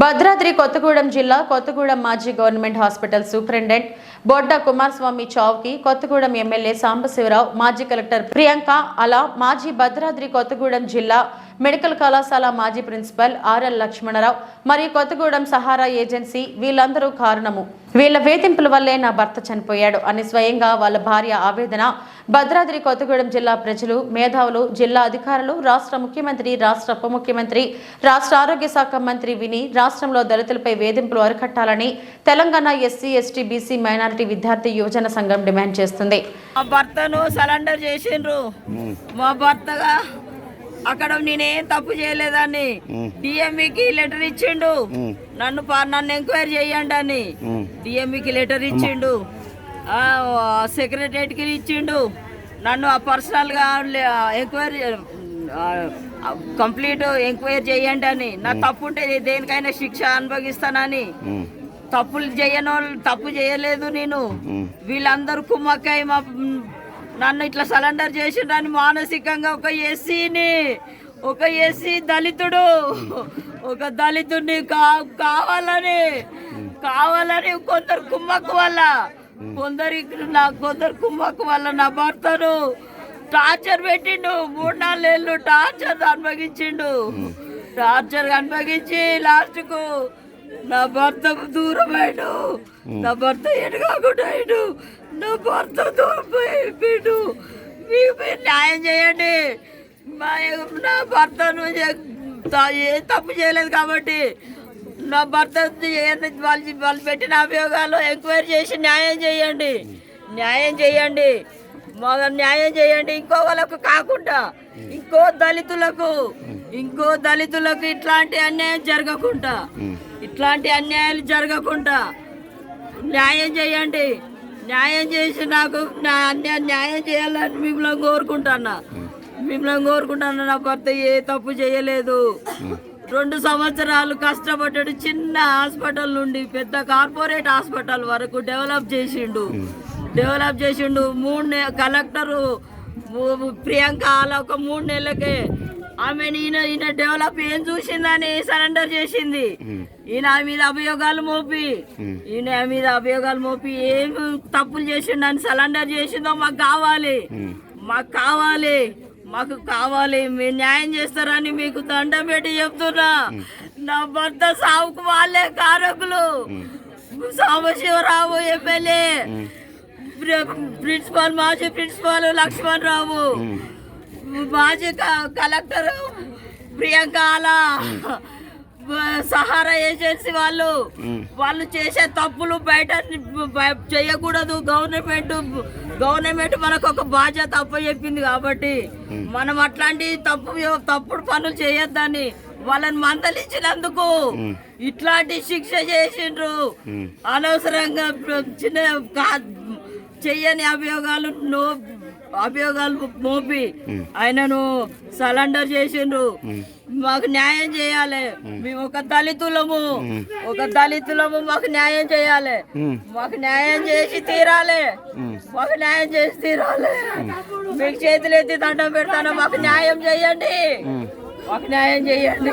భద్రాద్రి కొత్తగూడెం జిల్లా కొత్తగూడెం మాజీ government hospital superintendent Bodda Kumaraswamy చావుకి కొత్తగూడెం ఎమ్మెల్యే సాంబశివరావు మాజీ కలెక్టర్ ప్రియాంక అలా మాజీ భద్రాద్రి కొత్తగూడెం జిల్లా మెడికల్ కళాశాల మాజీ ప్రిన్సిపల్ ఆర్ఎల్ లక్ష్మణరావు మరియు కొత్తగూడెం సహారా ఏజెన్సీ వీళ్ళందరూ కారణము. వీళ్ళ వేధింపుల వల్లే నా భర్త చనిపోయాడు అని స్వయంగా వాళ్ళ భార్య ఆవేదన భద్రాద్రి కొత్తగూడెం జిల్లా ప్రజలు మేధావులు జిల్లా అధికారులు రాష్ట్ర ముఖ్యమంత్రి రాష్ట్ర ఉప ముఖ్యమంత్రి రాష్ట్ర ఆరోగ్య శాఖ మంత్రి విని రాష్ట్రంలో దళితులపై వేధింపులు అరికట్టాలని Telangana SC ST BC minority విద్యార్థి యువజన సంఘం డిమాండ్ చేస్తుంది. మా భర్తను సరెండర్ చేసిండ్రు. మా భర్తగా అక్కడ నేనేం తప్పు చేయలేదని డిఎంఈకి లెటర్ ఇచ్చిండు. నన్ను నన్ను ఎంక్వైరీ చేయండి అని డిఎంఈకి లెటర్ ఇచ్చిండు. సెక్రటరియట్కి ఇచ్చిండు. నన్ను పర్సనల్గా ఎంక్వైరీ కంప్లీట్ ఎంక్వైరీ చేయండి అని. నా తప్పు ఉంటే దేనికైనా శిక్ష అనుభవిస్తానని. తప్పులు చేయను తప్పు చేయలేదు నేను. వీళ్ళందరూ కుమ్మక్కై మా నన్ను ఇట్లా సరెండర్ చేసిండ్రని మానసికంగా ఒక ఎస్సీని ఒక ఎస్సీ దళితుడు ఒక దళితుడిని కా కావాలని కావాలని కొందరు కుమ్మక్కు వల్ల కొందరికి నా కొందరు కుంభకు వల్ల నా భర్తను టార్చర్ పెట్టిండు. మూడు నాలుగేళ్ళు టార్చర్ అనుభవించిండు. టార్చర్ అనుభవించి లాస్ట్కు నా భర్త దూరమైడు నా భర్త ఎడగాకుండా నా భర్త దూరం మీకు మీరు న్యాయం చేయండి. మా నా భర్తను ఏ తప్పు చేయలేదు కాబట్టి నా భర్త వాళ్ళు వాళ్ళు పెట్టిన అభియోగాలు ఎంక్వైరీ చేసి న్యాయం చేయండి. న్యాయం చేయండి. మొదలు న్యాయం చేయండి. ఇంకో వాళ్ళకు కాకుండా ఇంకో దళితులకు ఇంకో దళితులకు ఇట్లాంటి అన్యాయం జరగకుండా ఇట్లాంటి అన్యాయాలు జరగకుండా న్యాయం చేయండి. న్యాయం చేసి నాకు నా అన్యాయం న్యాయం చేయాలని మిమ్మల్ని కోరుకుంటాను? మిమ్మల్ని కోరుకుంటాను? నా భర్త ఏ తప్పు చేయలేదు. రెండు సంవత్సరాలు కష్టపడ్డాడు. చిన్న హాస్పిటల్ నుండి పెద్ద కార్పొరేట్ హాస్పిటల్ వరకు డెవలప్ చేసిండు. డెవలప్ చేసిండు. మూడు నె కలెక్టరు ప్రియాంక అలా ఒక మూడు నెలలకే ఆమె ఈయన ఈయన డెవలప్ ఏం చూసిందని సరెండర్ చేసింది. ఈయన ఆ మీద అభియోగాలు మోపి. ఈయన ఆ మీద అభియోగాలు మోపి ఏం తప్పులు చేసిండని సరెండర్ చేసిందో మాకు కావాలి. మాకు కావాలి. మాకు కావాలి మీరు న్యాయం చేస్తారని మీకు దండం పెట్టి చెప్తున్నా. నా భర్త సావుకు వాళ్ళే కారకులు. సాంబశివరావు ఎమ్మెల్యే. ప్రిన్సిపాల్ మాజీ ప్రిన్సిపాల్ లక్ష్మణ్ రావు. మాజీ కలెక్టర్ ప్రియాంక అలా సహారా ఏజెన్సీ వాళ్ళు. వాళ్ళు చేసే తప్పులు బయట బయ- చేయకూడదు. గవర్నమెంట్ గవర్నమెంట్ మనకు ఒక బాధ్యత తప్పు చెప్పింది కాబట్టి మనం అట్లాంటి తప్పు తప్పుడు పనులు చేయొద్దని వాళ్ళని మందలించినందుకు ఇట్లాంటి శిక్ష చేసిండ్రు. అనవసరంగా చిన్న చెయ్యని అభియోగాలు నో అభియోగాలు మోపి ఆయనను సరెండర్ చేసిండ్రు. మాకు న్యాయం చేయాలి. మేము ఒక దళితులము. ఒక దళితులము మాకు న్యాయం చేయాలి. మాకు న్యాయం చేసి తీరాలి. మాకు న్యాయం చేసి తీరాలి. మీకు చేతులు ఎత్తి దండం పెడతాను. మాకు న్యాయం చేయండి. మాకు న్యాయం చేయండి.